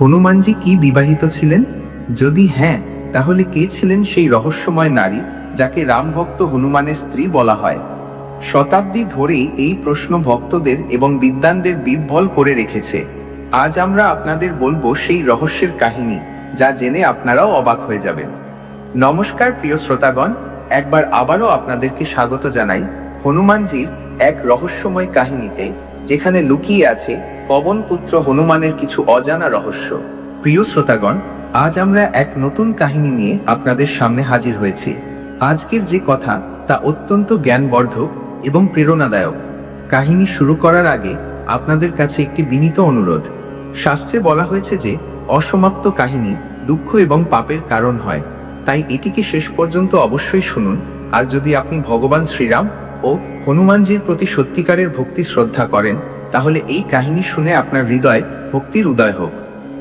হনুমানজি কি বিবাহিত ছিলেন? যদি হ্যাঁ তাহলে কে ছিলেন সেই রহস্যময় নারী যাকে রামভক্ত হনুমানের স্ত্রী বলা হয়? শতাব্দী ধরেই এই প্রশ্ন ভক্তদের এবং বিদ্বানদের বিভ্বল করে রেখেছে। আজ আমরা আপনাদের বলব সেই রহস্যের কাহিনী, যা জেনে আপনারাও অবাক হয়ে যাবেন। নমস্কার, প্রিয় শ্রোতাগণ। একবার আবারও আপনাদেরকে স্বাগত জানাই হনুমানজির এক রহস্যময় কাহিনীতে, যেখানে লুকিয়ে আছে পবনপুত্র হনুমানের কিছু অজানা রহস্য। প্রিয় শ্রোতাগণ, আজ আমরা এক নতুন কাহিনী নিয়ে আপনাদের সামনে হাজির হয়েছি। আজকের যে কথা তা অত্যন্ত জ্ঞানবর্ধক এবং প্রেরণাদায়ক। কাহিনী শুরু করার আগে আপনাদের কাছে একটি বিনীত অনুরোধ। শাস্ত্রে বলা হয়েছে যে, অসমাপ্ত কাহিনী দুঃখ এবং পাপের কারণ হয়। তাই এটিকে শেষ পর্যন্ত অবশ্যই শুনুন। আর যদি আপনি ভগবান শ্রীরাম ও হনুমানজির প্রতি সত্যিকারের ভক্তি শ্রদ্ধা করেন তাহলে এই কাহিনী শুনে আপনার হৃদয় ভক্তির উদয় হোক।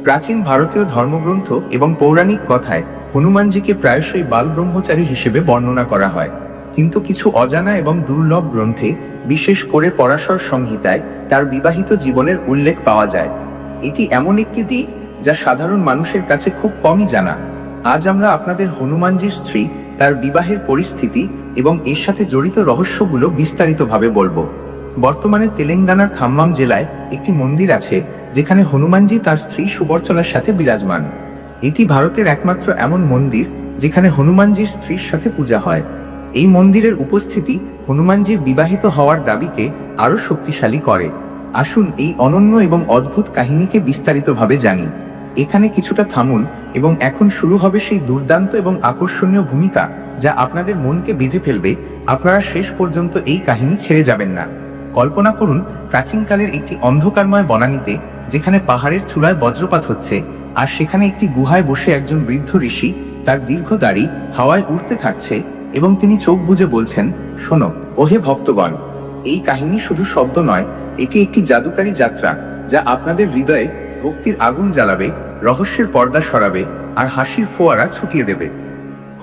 প্রাচীন ভারতীয় ধর্মগ্রন্থ এবং পৌরাণিক কথায় হনুমানজিকে প্রায়শই বাল ব্রহ্মচারী হিসেবে বর্ণনা করা হয়। কিন্তু কিছু অজানা এবং দুর্লভ গ্রন্থে, বিশেষ করে পরাশর সংহিতায়, তার বিবাহিত জীবনের উল্লেখ পাওয়া যায়। এটি এমন একটি দিক যা সাধারণ মানুষের কাছে খুব কমই জানা। আজ আমরা আপনাদের হনুমানজির স্ত্রী, তার বিবাহের পরিস্থিতি এবং এর সাথে জড়িত রহস্যগুলো বিস্তারিতভাবে বলব। বর্তমানে তেলেঙ্গানার খাম্মাম জেলায় একটি মন্দির আছে, যেখানে হনুমানজি তার স্ত্রী সুবর্চলার সাথে বিরাজমান। এটি ভারতের একমাত্র এমন মন্দির, যেখানে হনুমানজির স্ত্রীর সাথে পূজা হয়। এই মন্দিরের উপস্থিতি হনুমানজির বিবাহিত হওয়ার দাবিকে আরও শক্তিশালী করে। আসুন এই অনন্য এবং অদ্ভুত কাহিনীকে বিস্তারিতভাবে জানি। এখানে কিছুটা থামুন এবং এখন শুরু হবে সেই দুর্দান্ত এবং আকর্ষণীয় ভূমিকা, যা আপনাদের মনকে বেঁধে ফেলবে। আপনারা শেষ পর্যন্ত এই কাহিনী ছেড়ে যাবেন না। কল্পনা করুন প্রাচীনকালের একটি অন্ধকারময় বনানীতে যেখানে পাহাড়ের চূড়ায় বজ্রপাত হচ্ছে, আর সেখানে একটি গুহায় বসে একজন বৃদ্ধ ঋষি তার দীর্ঘ দাড়ি হাওয়ায় উড়তে থাকছে এবং তিনি চোখ বুজে বলছেন, শোনো, ওহে ভক্তগণ, এই কাহিনী শুধু শব্দ নয়, এটি একটি জাদুকারী যাত্রা যা আপনাদের হৃদয়ে ভক্তির আগুন জ্বালাবে, রহস্যের পর্দা সরাবে আর হাসির ফোয়ারা ছুটিয়ে দেবে।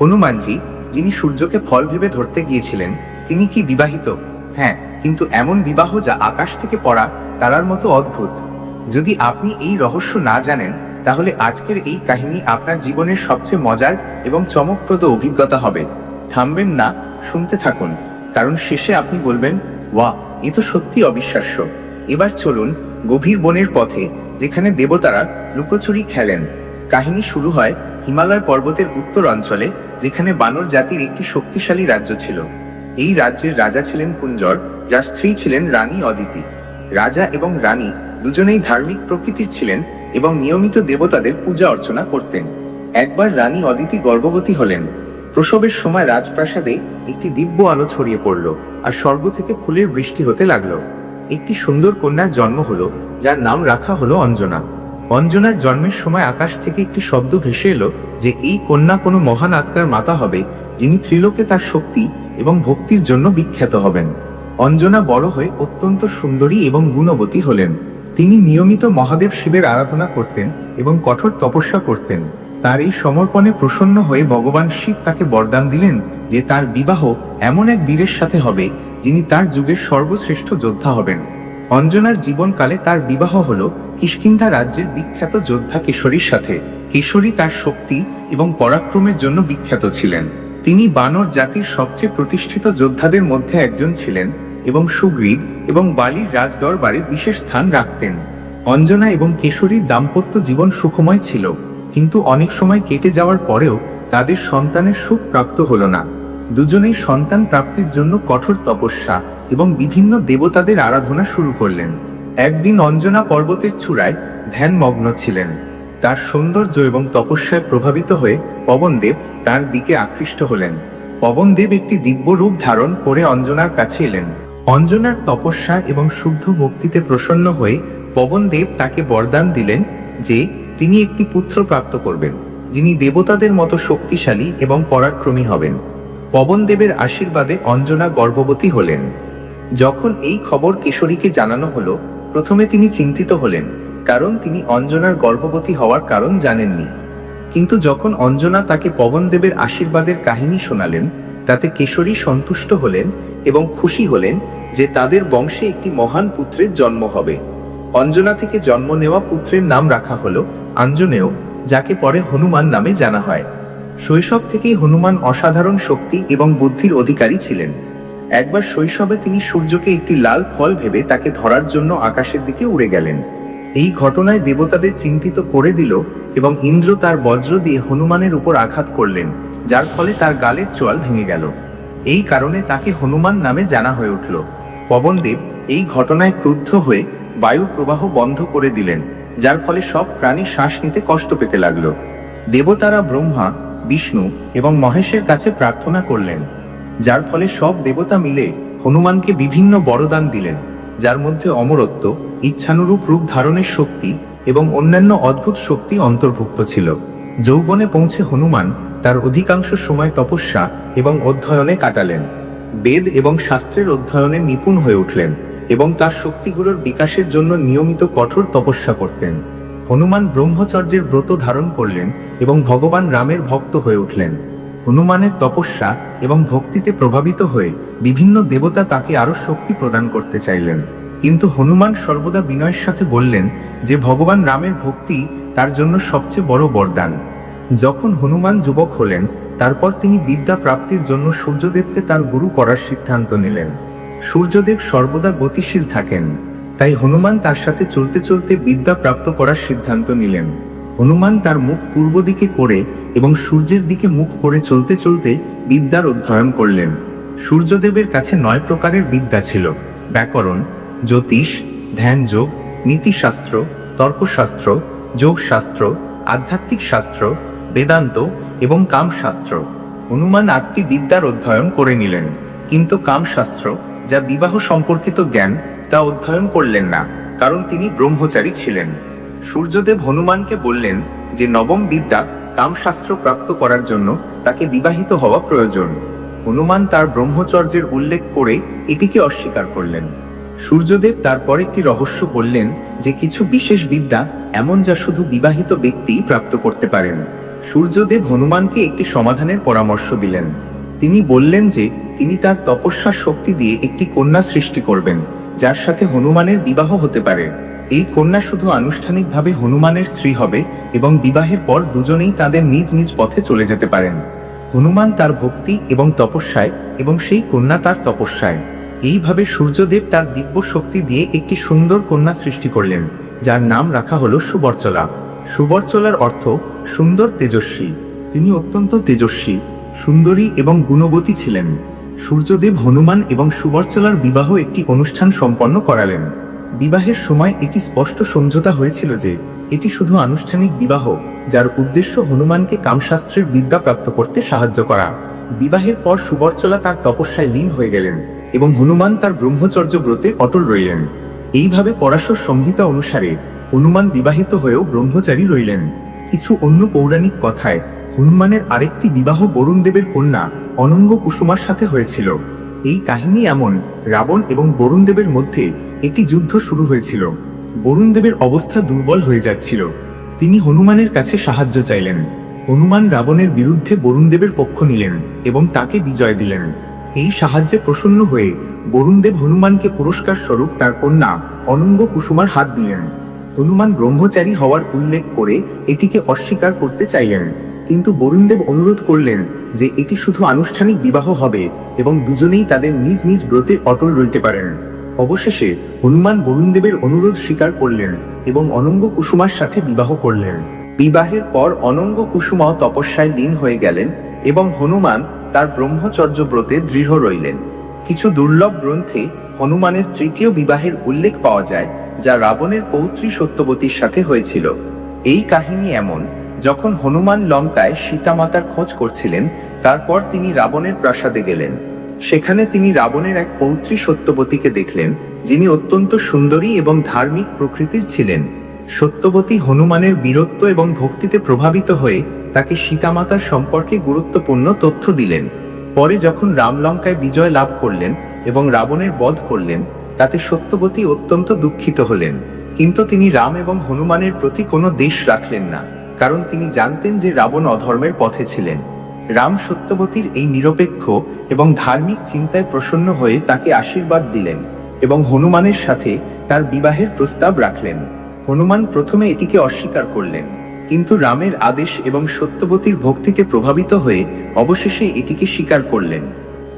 হনুমানজি, যিনি সূর্যকে ফল ভেবে ধরতে গিয়েছিলেন, তিনি কি বিবাহিত? হ্যাঁ কিন্তু এমন বিবাহ যা আকাশ থেকে পড়া, তারার মতো অদ্ভুত। যদি আপনি এই রহস্য না জানেন, তাহলে আজকের এই কাহিনী আপনার জীবনের সবচেয়ে মজার এবং চমকপ্রদ অভিজ্ঞতা হবে। থামবেন না, শুনতে থাকুন। কারণ শেষে আপনি বলবেন ওয়া এ তো সত্যি অবিশ্বাস্য। এবার চলুন গভীর বনের পথে, যেখানে দেবতারা লুকোচুরি খেলেন। কাহিনী শুরু হয় হিমালয় পর্বতের উত্তর অঞ্চলে, যেখানে বানর জাতির একটি শক্তিশালী রাজ্য ছিল। এই রাজ্যের রাজা ছিলেন কুঞ্জর। যার স্ত্রী ছিলেন রানী অদিতি। রাজা এবং রানী দুজনেই ধার্মিক প্রকৃতির ছিলেন এবং নিয়মিত দেবতাদের পূজা অর্চনা করতেন। একবার রানী অদিতি গর্ভবতী হলেন। প্রসবের সময় রাজপ্রাসাদে একটি দিব্য আলো ছড়িয়ে পড়ল আর স্বর্গ থেকে ফুলের বৃষ্টি হতে লাগল। একটি সুন্দর কন্যার জন্ম হলো, যার নাম রাখা হলো অঞ্জনা। অঞ্জনার জন্মের সময় আকাশ থেকে একটি শব্দ ভেসে এলো যে এই কন্যা কোনো মহান আত্মার মাতা হবে, যিনি ত্রিলোকে তার শক্তি এবং ভক্তির জন্য বিখ্যাত হবেন। অঞ্জনা বড় হয়ে অত্যন্ত সুন্দরী এবং গুণবতী হলেন। তিনি নিয়মিত মহাদেব শিবের আরাধনা করতেন এবং কঠোর তপস্যা করতেন। তার এই সমর্পণে প্রসন্ন হয়ে ভগবান শিব তাকে বরদান দিলেন যে তার বিবাহ এমন এক বীরের সাথে হবে, যিনি তার যুগের সর্বশ্রেষ্ঠ যোদ্ধা হবেন। অঞ্জনার জীবনকালে তার বিবাহ হল কিষ্কিন্ধা রাজ্যের বিখ্যাত যোদ্ধা কেশরীর সাথে। কেশরী তার শক্তি এবং পরাক্রমের জন্য বিখ্যাত ছিলেন। তিনি বানর জাতির সবচেয়ে প্রতিষ্ঠিত যোদ্ধাদের মধ্যে একজন ছিলেন এবং সুগ্রীব এবং বালির রাজদরবারে বিশেষ স্থান রাখতেন। অঞ্জনা এবং কেশরীর দাম্পত্য জীবন সুখময় ছিল, কিন্তু অনেক সময় কেটে যাওয়ার পরেও তাদের সন্তানের সুখ প্রাপ্ত হল না। দুজনেই সন্তান প্রাপ্তির জন্য কঠোর তপস্যা এবং বিভিন্ন দেবতাদের আরাধনা শুরু করলেন। একদিন অঞ্জনা পর্বতের চূড়ায় ধ্যানমগ্ন ছিলেন। তার সৌন্দর্য এবং তপস্যায় প্রভাবিত হয়ে পবনদেব তার দিকে আকৃষ্ট হলেন। পবনদেব একটি দিব্য রূপ ধারণ করে অঞ্জনার কাছে এলেন। অঞ্জনার তপস্যা এবং শুদ্ধ ভক্তিতে প্রসন্ন হয়ে পবনদেব তাকে বরদান দিলেন যে তিনি একটি পুত্র প্রাপ্ত করবেন, যিনি দেবতাদের মতো শক্তিশালী এবং পরাক্রমী হবেন। পবনদেবের আশীর্বাদে অঞ্জনা গর্ভবতী হলেন। যখন এই খবর কিশোরীকে জানানো হলো, প্রথমে তিনি চিন্তিত হলেন, কারণ তিনি অঞ্জনার গর্ভবতী হওয়ার কারণ জানেননি। কিন্তু যখন অঞ্জনা তাকে পবনদেবের আশীর্বাদের কাহিনী শোনালেন, তাতে কেশরী সন্তুষ্ট হলেন এবং খুশি হলেন যে তাদের বংশে একটি মহান পুত্রের জন্ম হবে। অঞ্জনা থেকে জন্ম নেওয়া পুত্রের নাম রাখা হলো আঞ্জনেয়, যাকে পরে হনুমান নামে জানা হয়। শৈশব থেকেই হনুমান অসাধারণ শক্তি এবং বুদ্ধির অধিকারী ছিলেন। একবার শৈশবে তিনি সূর্যকে একটি লাল ফল ভেবে তাকে ধরার জন্য আকাশের দিকে উড়ে গেলেন। এই ঘটনায় দেবতাদের চিন্তিত করে দিল এবং ইন্দ্র তার বজ্র দিয়ে হনুমানের উপর আঘাত করলেন, যার ফলে তার গালের চোয়াল ভেঙে গেল। এই কারণে তাকে হনুমান নামে জানা হয়ে উঠল। পবনদেব এই ঘটনায় ক্রুদ্ধ হয়ে বায়ু প্রবাহ বন্ধ করে দিলেন, যার ফলে সব প্রাণী শ্বাস নিতে কষ্ট পেতে লাগল। দেবতারা ব্রহ্মা, বিষ্ণু এবং মহেশের কাছে প্রার্থনা করলেন, যার ফলে সব দেবতা মিলে হনুমানকে বিভিন্ন বরদান দিলেন, যার মধ্যে অমরত্ব, ইচ্ছানুরূপ রূপ ধারণের শক্তি এবং অন্যান্য অদ্ভুত শক্তি অন্তর্ভুক্ত ছিল। যৌবনে পৌঁছে হনুমান তার অধিকাংশ সময় তপস্যা এবং অধ্যয়নে কাটালেন। বেদ এবং শাস্ত্রের অধ্যয়নে নিপুণ হয়ে উঠলেন এবং তার শক্তিগুলোর বিকাশের জন্য নিয়মিত কঠোর তপস্যা করতেন। হনুমান ব্রহ্মচর্যের ব্রত ধারণ করলেন এবং ভগবান রামের ভক্ত হয়ে উঠলেন। হনুমানের তপস্যা এবং ভক্তিতে প্রভাবিত হয়ে বিভিন্ন দেবতা তাকে আরও শক্তি প্রদান করতে চাইলেন। কিন্তু হনুমান সর্বদা বিনয়ের সাথে বললেন যে, ভগবান রামের ভক্তি তার জন্য সবচেয়ে বড় বরদান। যখন হনুমান যুবক হলেন তারপর তিনি বিদ্যা প্রাপ্তির জন্য সূর্যদেবকে তার গুরু করার সিদ্ধান্ত নিলেন। সূর্যদেব সর্বদা গতিশীল থাকেন, তাই হনুমান তার সাথে চলতে চলতে বিদ্যা প্রাপ্ত করার সিদ্ধান্ত নিলেন। হনুমান তার মুখ পূর্ব দিকে করে এবং সূর্যের দিকে মুখ করে চলতে চলতে বিদ্যার অধ্যয়ন করলেন। সূর্যদেবের কাছে নয় প্রকারের বিদ্যা ছিল, ব্যাকরণ, জ্যোতিষ, ধ্যানযোগ, নীতিশাস্ত্র, তর্কশাস্ত্র, যোগশাস্ত্র, আধ্যাত্মিক শাস্ত্র, বেদান্ত এবং কামশাস্ত্র। হনুমান আটটি বিদ্যার অধ্যয়ন করে নিলেন। কিন্তু কামশাস্ত্র, যা বিবাহ সম্পর্কিত জ্ঞান, তা অধ্যয়ন করলেন না, কারণ তিনি ব্রহ্মচারী ছিলেন। সূর্যদেব হনুমানকে বললেন যে, নবম বিদ্যা কামশাস্ত্র প্রাপ্ত করার জন্য তাকে বিবাহিত হওয়া প্রয়োজন। হনুমান তার ব্রহ্মচর্যের উল্লেখ করে এটিকে অস্বীকার করলেন। সূর্যদেব তারপর একটি রহস্য বললেন যে, কিছু বিশেষ বিদ্যা এমন যা শুধু বিবাহিত ব্যক্তিই প্রাপ্ত করতে পারেন। সূর্যদেব হনুমানকে একটি সমাধানের পরামর্শ দিলেন। তিনি বললেন যে, তিনি তার তপস্যার শক্তি দিয়ে একটি কন্যা সৃষ্টি করবেন, যার সাথে হনুমানের বিবাহ হতে পারে। এই কন্যা শুধু আনুষ্ঠানিকভাবে হনুমানের স্ত্রী হবে এবং বিবাহের পর দুজনেই তাদের নিজ নিজ পথে চলে যেতে পারেন। হনুমান তার ভক্তি এবং তপস্যায় এবং সেই কন্যা তার তপস্যায়। এইভাবে সূর্যদেব তার দিব্য শক্তি দিয়ে একটি সুন্দর কন্যা সৃষ্টি করলেন, যার নাম রাখা হল সুবর্চলা। সুবর্চলার অর্থ সুন্দর তেজস্বী। তিনি অত্যন্ত তেজস্বী, সুন্দরী এবং গুণবতী ছিলেন। সূর্যদেব হনুমান এবং সুবর্চলার বিবাহ একটি অনুষ্ঠান সম্পন্ন করালেন। বিবাহের সময় এটি স্পষ্ট সমঝোতা হয়েছিল যে এটি শুধু আনুষ্ঠানিক বিবাহ, যার উদ্দেশ্য হনুমানকে কামশাস্ত্রের বিদ্যা প্রাপ্ত করতে সাহায্য করা। বিবাহের পর সুবর্চলা তার তপস্যায় লীন হয়ে গেলেন এবং হনুমান তার ব্রহ্মচর্য ব্রতে অটল রইলেন। এইভাবে পরাশর সংহিতা অনুসারে হনুমান বিবাহিত হয়েও ব্রহ্মচারী রইলেন। কিছু অন্য পৌরাণিক কথায়, হনুমানের আরেকটি বিবাহ বরুণ দেবের কন্যা অনঙ্গ কুসুমার সাথে হয়েছিল। এই কাহিনী এমন, রাবণ এবং বরুণ দেবের মধ্যে একটি যুদ্ধ শুরু হয়েছিল। বরুণ দেবের অবস্থা দুর্বল হয়ে যাচ্ছিল। তিনি হনুমানের কাছে সাহায্য চাইলেন। হনুমান রাবণের বিরুদ্ধে বরুণ দেবের পক্ষ নিলেন এবং তাকে বিজয় দিলেন। এই সাহায্যে প্রসন্ন হয়ে বরুণদেব হনুমানকে পুরস্কার স্বরূপ তার কন্যা অনঙ্গ কুসুমার হাত দিলেন। হনুমান ব্রহ্মচারী হওয়ার উল্লেখ করে এটিকে অস্বীকার করতে চাইলেন। কিন্তু বরুণদেব অনুরোধ করলেন যে এটি শুধু আনুষ্ঠানিক বিবাহ হবে এবং দুজনেই তাদের নিজ নিজ ব্রতে অটল রইতে পারেন। অবশেষে হনুমান বরুণদেবের অনুরোধ স্বীকার করলেন এবং অনঙ্গ কুসুমার সাথে বিবাহ করলেন। বিবাহের পর অনঙ্গ কুসুমাও তপস্যায় লীন হয়ে গেলেন এবং হনুমান তার ব্রহ্মচর্য ব্রতে দৃঢ় রইলেন। কিছু দুর্লভ গ্রন্থে হনুমানের তৃতীয় বিবাহের উল্লেখ পাওয়া যায়। যা রাবণের পৌত্রী সত্যবতীর সাথে হয়েছিল। এই কাহিনী এমন, যখন হনুমান লঙ্কায় সীতামাতার খোঁজ করছিলেন, তারপর তিনি রাবণের প্রাসাদে গেলেন। সেখানে তিনি রাবণের এক পৌত্রী সত্যবতীকে দেখলেন, যিনি অত্যন্ত সুন্দরী এবং ধার্মিক প্রকৃতির ছিলেন। সত্যবতী হনুমানের বীরত্ব এবং ভক্তিতে প্রভাবিত হয়ে তাকে সীতামাতার সম্পর্কে গুরুত্বপূর্ণ তথ্য দিলেন। পরে যখন রামলঙ্কায় বিজয় লাভ করলেন এবং রাবণের বধ করলেন তাতে সত্যবতী অত্যন্ত দুঃখিত হলেন। কিন্তু তিনি রাম এবং হনুমানের প্রতি কোনো দেশ রাখলেন না, কারণ তিনি জানতেন যে রাবণ অধর্মের পথে ছিলেন। রাম সত্যবতীর এই নিরপেক্ষ এবং ধার্মিক চিন্তায় প্রসন্ন হয়ে তাকে আশীর্বাদ দিলেন এবং হনুমানের সাথে তার বিবাহের প্রস্তাব রাখলেন। হনুমান প্রথমে এটিকে অস্বীকার করলেন, কিন্তু রামের আদেশ এবং সত্যবতীর ভক্তিতে প্রভাবিত হয়ে অবশেষে এটিকে স্বীকার করলেন।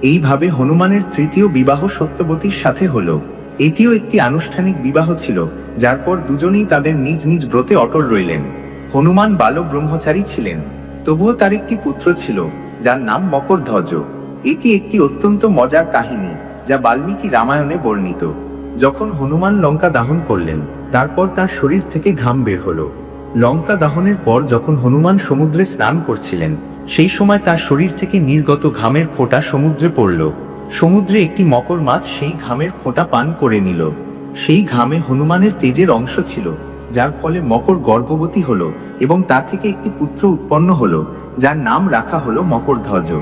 এইভাবে হনুমানের তৃতীয় বিবাহ সত্যবতীর সাথে হল। এটিও একটি আনুষ্ঠানিক বিবাহ ছিল, যার পর দুজনেই তাদের নিজ নিজ ব্রতে অটল রইলেন। হনুমান বালক ব্রহ্মচারী ছিলেন, তবুও তার একটি পুত্র ছিল, যার নাম মকরধ্বজ। এটি একটি অত্যন্ত মজার কাহিনী, যা বাল্মীকি রামায়ণে বর্ণিত। যখন হনুমান লঙ্কা দাহন করলেন, তারপর তার শরীর থেকে ঘাম বের হলো। লঙ্কা দাহনের পর যখন হনুমান সমুদ্রে স্নান করছিলেন সেই সময় তার শরীর থেকে নির্গত ঘামের ফোঁটা সমুদ্রে পড়ল। সমুদ্রে একটি মকর মাছ সেই ঘামের ফোঁটা পান করে নিল। সেই ঘামে হনুমানের তেজের অংশ ছিল, যার ফলে মকর গর্ভবতী হল এবং তা থেকে একটি পুত্র উৎপন্ন হল, যার নাম রাখা হলো মকরধ্বজ।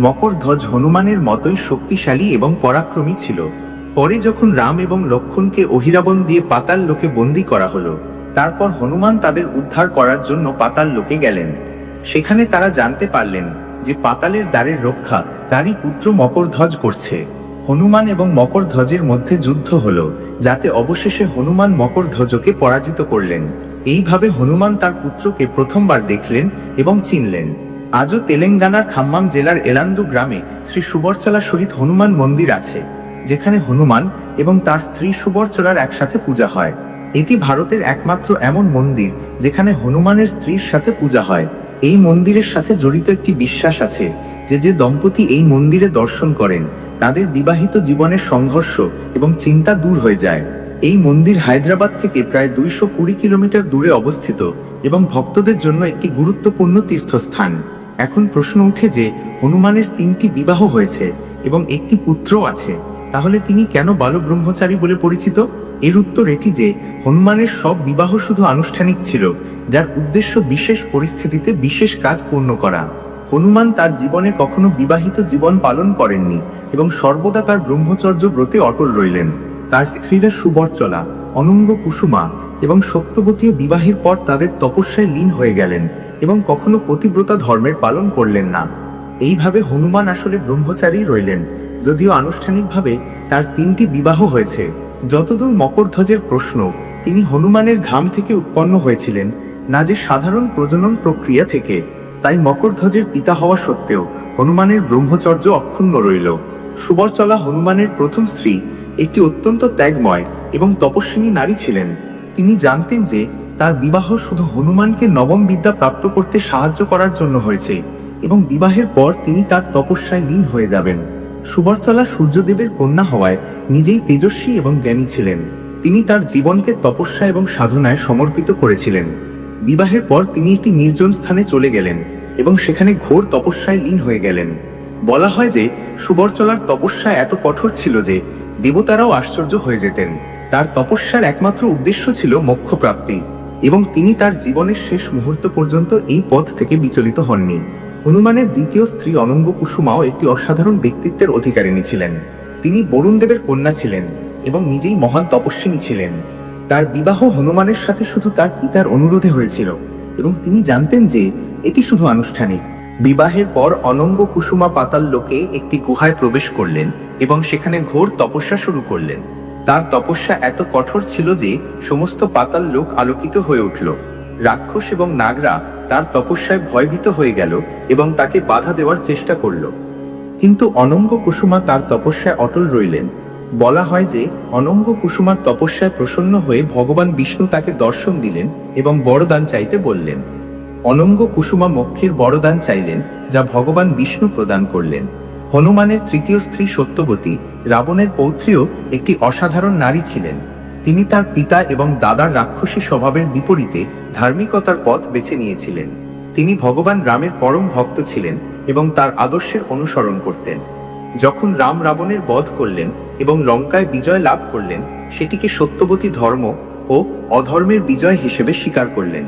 মকরধ্বজ হনুমানের মতোই শক্তিশালী এবং পরাক্রমী ছিল। পরে যখন রাম এবং লক্ষণকে অহিরাবন দিয়ে পাতাল লোকে বন্দি করা হলো, তারপর হনুমান তাদের উদ্ধার করার জন্য পাতাল লোকে গেলেন। সেখানে তারা জানতে পারলেন যে পাতালের দ্বারের রক্ষা তারই পুত্র মকরধ্বজ করছে। হনুমান এবং মকরধ্বজের মধ্যে যুদ্ধ হলো, যাতে অবশেষে হনুমান মকরধ্বজকে পরাজিত করলেন। এইভাবে হনুমান তার পুত্রকে প্রথমবার দেখলেন এবং চিনলেন। আজও তেলেঙ্গানার খাম্মাম জেলার এলান্দু গ্রামে শ্রী সুবরচলা সহিত হনুমান মন্দির আছে, যেখানে হনুমান এবং তার স্ত্রী সুবরচলার একসাথে পূজা হয়। এটি ভারতের একমাত্র এমন মন্দির, যেখানে হনুমানের স্ত্রীর সাথে পূজা হয়। এই মন্দিরের সাথে জড়িত একটি বিশ্বাস আছে যে যে দম্পতি এই মন্দিরে দর্শন করেন, তাদের বিবাহিত জীবনের সংঘর্ষ এবং চিন্তা দূর হয়ে যায়। এই মন্দির হায়দ্রাবাদ থেকে প্রায় দুইশো কুড়ি কিলোমিটার দূরে অবস্থিত এবং ভক্তদের জন্য একটি গুরুত্বপূর্ণ তীর্থস্থান। এখন প্রশ্ন উঠে যে, হনুমানের তিনটি বিবাহ হয়েছে এবং একটি পুত্রও আছে, তাহলে তিনি কেন বাল ব্রহ্মচারী বলে পরিচিত? এর উত্তর এটি যে, হনুমানের সব বিবাহ শুধু আনুষ্ঠানিক ছিল, যার উদ্দেশ্য বিশেষ পরিস্থিতিতে বিশেষ কাজ পূর্ণ করা। হনুমান তার জীবনে কখনো বিবাহিত জীবন পালন করেননি এবং সর্বদা তার ব্রহ্মচর্য ব্রতে অটল রইলেন। তার স্ত্রীরা সুবরচলা, অনঙ্গ কুসুমা এবং সত্যবতীয় বিবাহের পর তাদের তপস্যায় লীন হয়ে গেলেন এবং কখনো পতিব্রতা ধর্মের পালন করলেন না। এইভাবে হনুমান আসলে ব্রহ্মচারী রইলেন, যদিও আনুষ্ঠানিকভাবে তার তিনটি বিবাহ হয়েছে। যতদূর মকরধ্বজের প্রশ্ন, তিনি হনুমানের ঘাম থেকে উৎপন্ন হয়েছিলেন না যে সাধারণ প্রজনন প্রক্রিয়া থেকে। তাই মকরধ্বজের পিতা হওয়া সত্ত্বেও হনুমানের ব্রহ্মচর্য অক্ষুণ্ণ রইল। সুবরচলা হনুমানের প্রথম স্ত্রী একটি অত্যন্ত ত্যাগময় এবং তপস্বিনী নারী ছিলেন। তিনি জানতেন যে তার বিবাহ শুধু হনুমানকে নবম বিদ্যা প্রাপ্ত করতে সাহায্য করার জন্য হয়েছে এবং বিবাহের পর তিনি তার তপস্যায় লীন হয়ে যাবেন। সুবরচলা সূর্যদেবের কন্যা হওয়ায় নিজেই তেজস্বী এবং জ্ঞানী ছিলেন। তিনি তার জীবনকে তপস্যা এবং সাধনায় সমর্পিত করেছিলেন। বিবাহের পর তিনি একটি নির্জন স্থানে চলে গেলেন এবং সেখানে ঘোর তপস্যায় লীন হয়ে গেলেন। বলা হয় যে সুবরচলার তপস্যা এত কঠোর ছিল যে, দেবতারাও আশ্চর্য হয়ে যেতেন। তার তপস্যার একমাত্র উদ্দেশ্য ছিল মোক্ষ প্রাপ্তি এবং তিনি তার জীবনের শেষ মুহূর্ত পর্যন্ত এই পথ থেকে বিচলিত হননি। হনুমানের দ্বিতীয় স্ত্রী অনঙ্গ কুসুমাও একটি অসাধারণ ব্যক্তিত্বের অধিকারিণী ছিলেন। তিনি বরুণ দেবের কন্যা ছিলেন এবং নিজেই মহান তপস্বিনী ছিলেন। তার বিবাহ হনুমানের সাথে শুধু তার পিতার অনুরোধে হয়েছিল এবং তিনি জানতেন যে এটি শুধু আনুষ্ঠানিক। বিবাহের পর অনঙ্গ কুসুমা পাতাল লোকে একটি গুহায় প্রবেশ করলেন এবং সেখানে ঘোর তপস্যা শুরু করলেন। তার তপস্যা এত কঠোর ছিল যে সমস্ত পাতাল লোক আলোকিত হয়ে উঠল। রাক্ষস এবং নাগরা তার তপস্যায় ভয়ভীত হয়ে গেল এবং তাকে বাধা দেওয়ার চেষ্টা করল। কিন্তু অনঙ্গ কুসুমা তার তপস্যায় অটল রইলেন। বলা হয় যে, অনঙ্গ কুসুমার তপস্যায় প্রসন্ন হয়ে ভগবান বিষ্ণু তাকে দর্শন দিলেন এবং বড়দান চাইতে বললেন। অনঙ্গ কুসুমা মক্ষের বড়দান চাইলেন, যা ভগবান বিষ্ণু প্রদান করলেন। হনুমানের তৃতীয় স্ত্রী সত্যবতী, রাবণের পৌত্রীও একটি অসাধারণ নারী ছিলেন। তিনি তার পিতা এবং দাদার রাক্ষসী স্বভাবের বিপরীতে ধার্মিকতার পথ বেছে নিয়েছিলেন। তিনি ভগবান রামের পরম ভক্ত ছিলেন এবং তার আদর্শের অনুসরণ করতেন। যখন রাম রাবণের বধ করলেন এবং লঙ্কায় বিজয় লাভ করলেন, সেটিকে সত্যবতী ধর্ম ও অধর্মের বিজয় হিসেবে স্বীকার করলেন।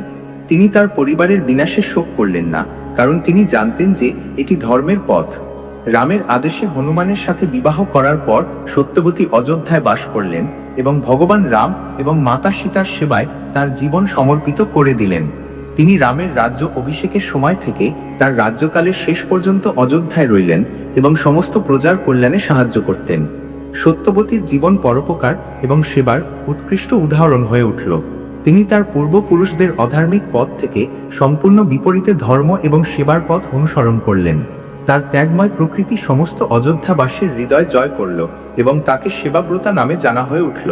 তিনি তার পরিবারের বিনাশে শোক করলেন না, কারণ তিনি জানতেন যে এটি ধর্মের পথ। রামের আদেশে হনুমানের সাথে বিবাহ করার পর সত্যবতী অযোধ্যায় বাস করলেন এবং ভগবান রাম এবং মাতা সীতার সেবায় তার জীবন সমর্পিত করে দিলেন। তিনি রামের রাজ্য অভিষেকের সময় থেকে তার রাজ্যকালের শেষ পর্যন্ত অযোধ্যায় রইলেন এবং সমস্ত প্রজার কল্যাণে সাহায্য করতেন। সত্যবতীর জীবন পরোপকার এবং সেবার উৎকৃষ্ট উদাহরণ হয়ে উঠল। তিনি তার পূর্বপুরুষদের অধার্মিক পথ থেকে সম্পূর্ণ বিপরীতে ধর্ম এবং সেবার পথ অনুসরণ করলেন। তার ত্যাগময় প্রকৃতি সমস্ত অযোধ্যাবাসীর হৃদয় জয় করল। এবং তাকে সেবাব্রতা নামে জানা হয়ে উঠল।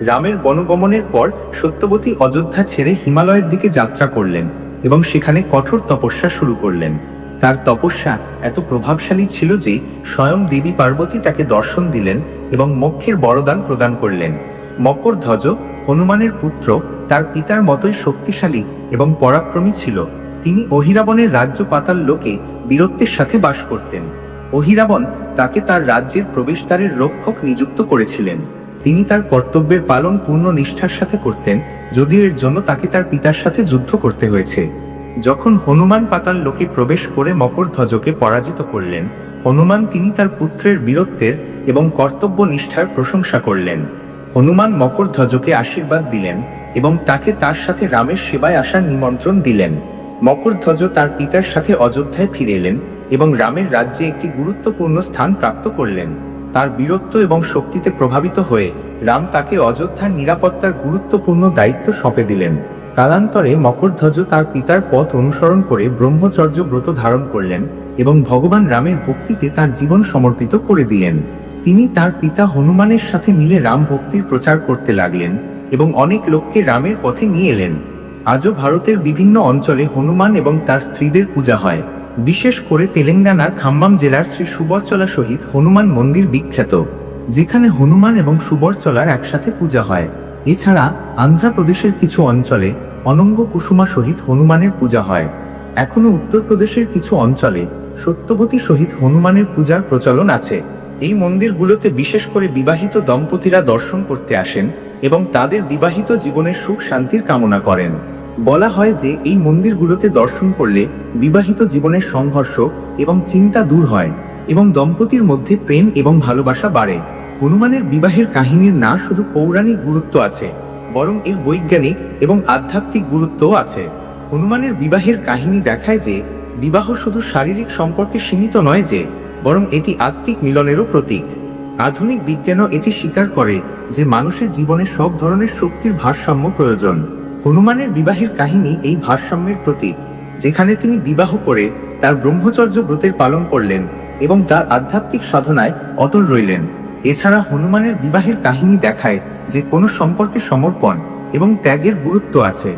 রামের বনগমনের পর সত্যবতী অযোধ্যা ছেড়ে হিমালয়ের দিকে যাত্রা করলেন এবং সেখানে কঠোর তপস্যা শুরু করলেন। তার তপস্যা এত প্রভাবশালী ছিল যে স্বয়ং দেবী পার্বতী তাকে দর্শন দিলেন এবং মক্ষের বরদান প্রদান করলেন। মকর ধ্বজ, হনুমানের পুত্র, তার পিতার মতোই শক্তিশালী এবং পরাক্রমী ছিল। তিনি অহিরাবণের রাজ্য পাতাল লোকে বীরত্বের সাথে বাস করতেন। অহিরাবণ তাকে তার রাজ্যের প্রবেশদ্বারের রক্ষক নিযুক্ত করেছিলেন। তিনি তার কর্তব্যের পালন পূর্ণ নিষ্ঠার সাথে করতেন, যদিও এর জন্য তাকে তার পিতার সাথে যুদ্ধ করতে হয়েছে। যখন হনুমান পাতাল লোকে প্রবেশ করে মকরধ্বজকে পরাজিত করলেন, হনুমান তিনি তার পুত্রের বীরত্বের এবং কর্তব্য নিষ্ঠার প্রশংসা করলেন। হনুমান মকরধ্বজকে আশীর্বাদ দিলেন এবং তাকে তার সাথে রামের সেবায় আসার নিমন্ত্রণ দিলেন। মকরধ্বজ তার পিতার সাথে অযোধ্যায় ফিরে এলেন এবং রামের রাজ্যে একটি গুরুত্বপূর্ণ স্থান প্রাপ্ত করলেন। তার বীরত্ব এবং শক্তিতে প্রভাবিত হয়ে রাম তাকে অযোধ্যার নিরাপত্তার গুরুত্বপূর্ণ দায়িত্ব সঁপে দিলেন। কালান্তরে মকরধ্বজ তার পিতার পথ অনুসরণ করে ব্রহ্মচর্য ব্রত ধারণ করলেন এবং ভগবান রামের ভক্তিতে তার জীবন সমর্পিত করে দিলেন। তিনি তার পিতা হনুমানের সাথে মিলে রাম ভক্তির প্রচার করতে লাগলেন এবং অনেক লোককে রামের পথে নিয়ে এলেন। আজও ভারতের বিভিন্ন অঞ্চলে হনুমান এবং তার স্ত্রীদের পূজা হয়। বিশেষ করে তেলেঙ্গানার খাম্বাম জেলার শ্রী সুবরচলা সহিত হনুমান মন্দির বিখ্যাত, যেখানে হনুমান এবং সুবরচলার একসাথে পূজা হয়। এছাড়া আন্ধ্রপ্রদেশের কিছু অঞ্চলে অনঙ্গ কুসুমা সহিত হনুমানের পূজা হয়। এখনও উত্তরপ্রদেশের কিছু অঞ্চলে সত্যবতী সহিত হনুমানের পূজার প্রচলন আছে। এই মন্দিরগুলোতে বিশেষ করে বিবাহিত দম্পতিরা দর্শন করতে আসেন এবং তাদের বিবাহিত জীবনের সুখ শান্তির কামনা করেন। বলা হয় যে এই মন্দিরগুলোতে দর্শন করলে বিবাহিত জীবনের সংঘর্ষ এবং চিন্তা দূর হয় এবং দম্পতির মধ্যে প্রেম এবং ভালোবাসা বাড়ে। হনুমানের বিবাহের কাহিনীর না শুধু পৌরাণিক গুরুত্ব আছে, বরং এর বৈজ্ঞানিক এবং আধ্যাত্মিক গুরুত্বও আছে। হনুমানের বিবাহের কাহিনী দেখায় যে বিবাহ শুধু শারীরিক সম্পর্কে সীমিত নয় যে, বরং এটি আত্মিক মিলনেরও প্রতীক। আধুনিক বিজ্ঞানও এটি স্বীকার করে যে মানুষের জীবনে সব ধরনের শক্তির ভারসাম্য প্রয়োজন। হনুমানের বিবাহের কাহিনী এই ভারসাম্যের প্রতীক, যেখানে তিনি বিবাহ করে তার ব্রহ্মচর্য ব্রতের পালন করলেন এবং তার আধ্যাত্মিক সাধনায় অটল রইলেন। এছাড়া হনুমানের বিবাহের কাহিনী দেখায় যে কোনো সম্পর্কে সমর্পণ এবং ত্যাগের গুরুত্ব আছে।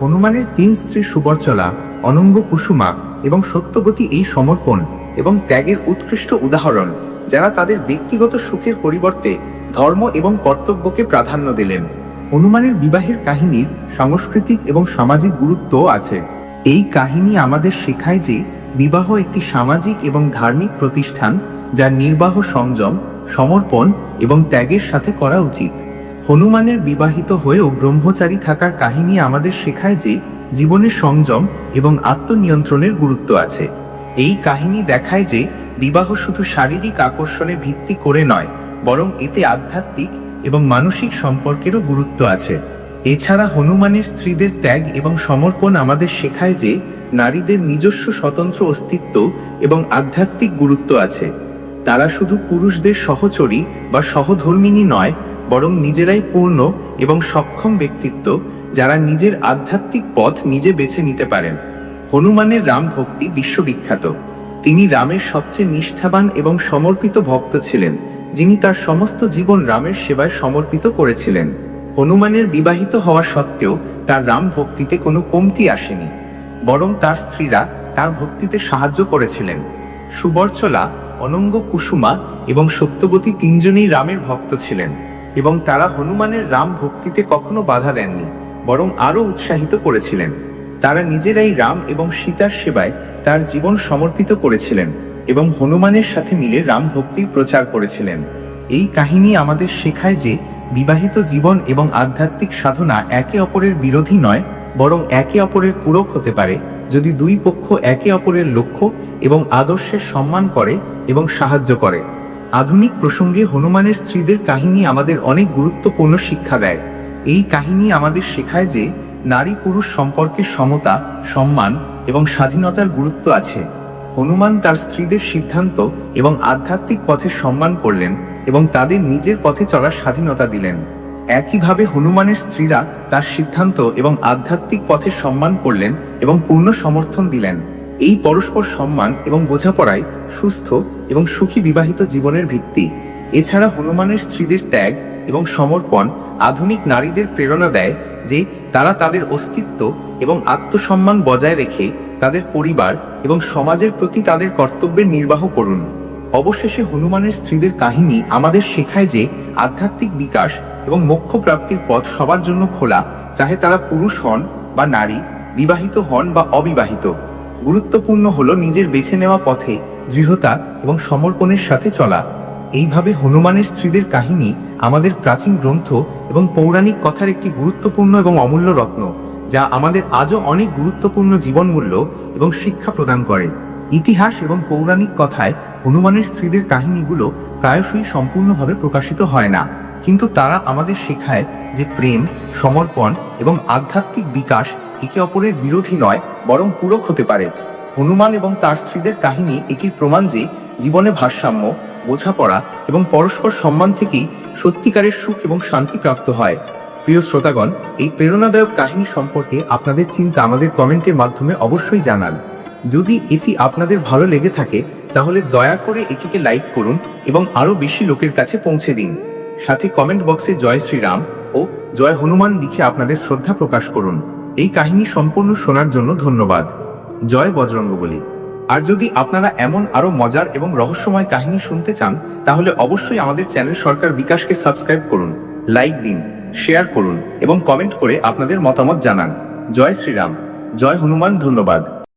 হনুমানের তিন স্ত্রী সুবরচলা, অনঙ্গ কুসুমা এবং সত্যবতী এই সমর্পণ এবং ত্যাগের উৎকৃষ্ট উদাহরণ, যারা তাদের ব্যক্তিগত সুখের পরিবর্তে ধর্ম এবং কর্তব্যকে প্রাধান্য দিলেন। হনুমানের বিবাহের কাহিনীর সাংস্কৃতিক এবং সামাজিক গুরুত্বও আছে। এই কাহিনী আমাদের শেখায় যে বিবাহ একটি সামাজিক এবং ধার্মিক প্রতিষ্ঠান যা নির্বাহ সংযম, সমর্পণ এবং ত্যাগের সাথে করা উচিত। হনুমানের বিবাহিত হয়েও ব্রহ্মচারী থাকার কাহিনী আমাদের শেখায় যে জীবনের সংযম এবং আত্মনিয়ন্ত্রণের গুরুত্ব আছে। এই কাহিনী দেখায় যে বিবাহ শুধু শারীরিক আকর্ষণে ভিত্তি করে নয়, বরং এতে আধ্যাত্মিক এবং মানসিক সম্পর্কেরও গুরুত্ব আছে। এছাড়া হনুমানের স্ত্রীদের ত্যাগ এবং সমর্পণ আমাদের শেখায় যে নারীদের নিজস্ব স্বতন্ত্র অস্তিত্ব এবং আধ্যাত্মিক গুরুত্ব আছে। তারা শুধু পুরুষদের সহচরী বা সহধর্মিনী নয়, বরং নিজেরাই পূর্ণ এবং সক্ষম ব্যক্তিত্ব যারা নিজের আধ্যাত্মিক পথ নিজে বেছে নিতে পারেন। হনুমানের রাম ভক্তি বিশ্ববিখ্যাত। তিনি রামের সবচেয়ে নিষ্ঠাবান এবং সমর্পিত ভক্ত ছিলেন। যিনি তার সমস্ত জীবন রামের সেবায় সমর্পিত করেছিলেন। হনুমানের বিবাহিত হওয়া সত্ত্বেও তার রাম ভক্তিতে কোনো কমতি আসেনি। বরং তার স্ত্রীরা তার ভক্তিতে সাহায্য করেছিলেন। সুবর্চলা, অনঙ্গ কুসুমা এবং সত্যবতী তিনজনেই রামের ভক্ত ছিলেন এবং তারা হনুমানের রাম ভক্তিতে কখনো বাধা দেননি, বরং আরও উৎসাহিত করেছিলেন। তারা নিজেরাই রাম এবং সীতার সেবায় তার জীবন সমর্পিত করেছিলেন। এবং হনুমানের সাথে মিলে রাম ভক্তির প্রচার করেছিলেন। এই কাহিনী আমাদের শেখায় যে বিবাহিত জীবন এবং আধ্যাত্মিক সাধনা একে অপরের বিরোধী নয়, বরং একে অপরের পূরক হতে পারে যদি দুই পক্ষ একে অপরের লক্ষ্য এবং আদর্শের সম্মান করে এবং সাহায্য করে। আধুনিক প্রসঙ্গে হনুমানের স্ত্রীদের কাহিনী আমাদের অনেক গুরুত্বপূর্ণ শিক্ষা দেয়। এই কাহিনী আমাদের শেখায় যে নারী পুরুষ সম্পর্কে সমতা, সম্মান এবং স্বাধীনতার গুরুত্ব আছে। হনুমান তার স্ত্রীদের সিদ্ধান্ত এবং আধ্যাত্মিক পথে সম্মান করলেন এবং তাদের নিজের পথে চলার স্বাধীনতা দিলেন। একইভাবে হনুমানের স্ত্রীরা তার সিদ্ধান্ত এবং আধ্যাত্মিক পথে সম্মান করলেন এবং পূর্ণ সমর্থন দিলেন। এই পরস্পর সম্মান এবং বোঝাপড়ায় সুস্থ এবং সুখী বিবাহিত জীবনের ভিত্তি। এছাড়া হনুমানের স্ত্রীদের ত্যাগ এবং সমর্পণ আধুনিক নারীদের প্রেরণা দেয় যে তারা তাদের অস্তিত্ব এবং আত্মসম্মান বজায় রেখে তাদের পরিবার এবং সমাজের প্রতি তাদের কর্তব্যের নির্বাহ করুন। অবশেষে হনুমানের স্ত্রীদের কাহিনী আমাদের শেখায় যে আধ্যাত্মিক বিকাশ এবং মোক্ষ প্রাপ্তির পথ সবার জন্য খোলা, চাহে তারা পুরুষ হন বা নারী, বিবাহিত হন বা অবিবাহিত। গুরুত্বপূর্ণ হলো নিজের বেছে নেওয়া পথে দৃঢ়তা এবং সমর্পণের সাথে চলা। এইভাবে হনুমানের স্ত্রীদের কাহিনী আমাদের প্রাচীন গ্রন্থ এবং পৌরাণিক কথার একটি গুরুত্বপূর্ণ এবং অমূল্য রত্ন। যা আমাদের আজও অনেক গুরুত্বপূর্ণ জীবনমূল্য এবং শিক্ষা প্রদান করে। ইতিহাস এবং পৌরাণিক কথায় হনুমানের স্ত্রীদের কাহিনীগুলো প্রায়শই সম্পূর্ণভাবে প্রকাশিত হয় না। কিন্তু তারা আমাদের শেখায় যে প্রেম, সমর্পণ এবং আধ্যাত্মিক বিকাশ একে অপরের বিরোধী নয়, বরং পূরক হতে পারে। হনুমান এবং তার স্ত্রীদের কাহিনী এটির প্রমাণ যে জীবনে ভারসাম্য, বোঝাপড়া এবং পরস্পর সম্মান থেকেই সত্যিকারের সুখ এবং শান্তি প্রাপ্ত হয়। প্রিয় শ্রোতাগণ, এই প্রেরণাদায়ক কাহিনী সম্পর্কে আপনাদের চিন্তা আমাদের কমেন্টের মাধ্যমে অবশ্যই জানান। যদি এটি আপনাদের ভালো লেগে থাকে, তাহলে দয়া করে এটিকে লাইক করুন এবং আরও বেশি লোকের কাছে পৌঁছে দিন। সাথে কমেন্ট বক্সে জয় শ্রীরাম ও জয় হনুমান লিখে আপনাদের শ্রদ্ধা প্রকাশ করুন। এই কাহিনী সম্পূর্ণ শোনার জন্য ধন্যবাদ। জয় বজরঙ্গবলী। আর যদি আপনারা এমন আরও মজার এবং রহস্যময় কাহিনী শুনতে চান, তাহলে অবশ্যই আমাদের চ্যানেল সরকার বিকাশকে সাবস্ক্রাইব করুন। লাইক দিন। শেয়ার করুন এবং কমেন্ট করে আপনাদের মতামত জানান। জয় শ্রীরাম। জয় হনুমান ধন্যবাদ।